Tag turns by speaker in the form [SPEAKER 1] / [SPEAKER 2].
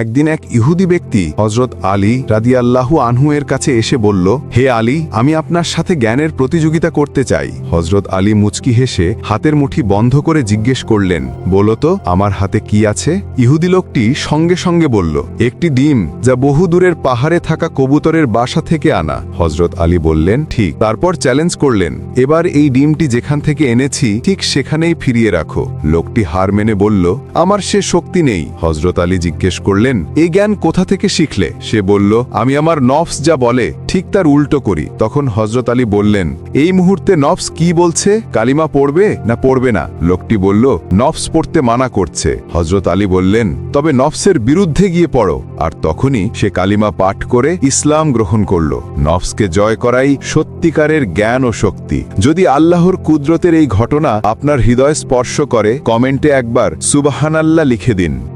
[SPEAKER 1] একদিন এক ইহুদি ব্যক্তি হজরত আলী রাদিয়াল্লাহু আনহু এর কাছে এসে বলল, হে আলী, আমি আপনার সাথে জ্ঞানের প্রতিযোগিতা করতে চাই। হজরত আলী মুচকি হেসে হাতের মুঠি বন্ধ করে জিজ্ঞেস করলেন, বলো তো, আমার হাতে কি আছে? ইহুদি লোকটি সঙ্গে সঙ্গে বলল, একটি ডিম, যা বহু দূরের পাহাড়ে থাকা কবুতরের বাসা থেকে আনা। হজরত আলী বললেন, ঠিক। তারপর চ্যালেঞ্জ করলেন, এবার এই ডিমটি যেখান থেকে এনেছি, ঠিক সেখানেই ফিরিয়ে রাখো। লোকটি হার মেনে বলল, আমার সে শক্তি নেই। হজরত আলী জিজ্ঞেস করলেন এই জ্ঞান কোথা থেকে শিখলে? সে বলল, আমি আমার নফস যা বলে, ঠিক তার উল্টো করি। তখন হজরত আলী বললেন, এই মুহূর্তে নফস কি বলছে? কালিমা পড়বে না পড়বে না? লোকটি বলল, নফস পড়তে মানা করছে। হজরত আলী বললেন, তবে নফসের বিরুদ্ধে গিয়ে পড়ো। আর তখনই সে কালিমা পাঠ করে ইসলাম গ্রহণ করল। নফসকে জয় করাই সত্যিকারের জ্ঞান ও শক্তি। যদি আল্লাহর কুদরতের এই ঘটনা আপনার হৃদয় স্পর্শ করে, কমেন্টে একবার সুবাহানাল্লাহ লিখে দিন।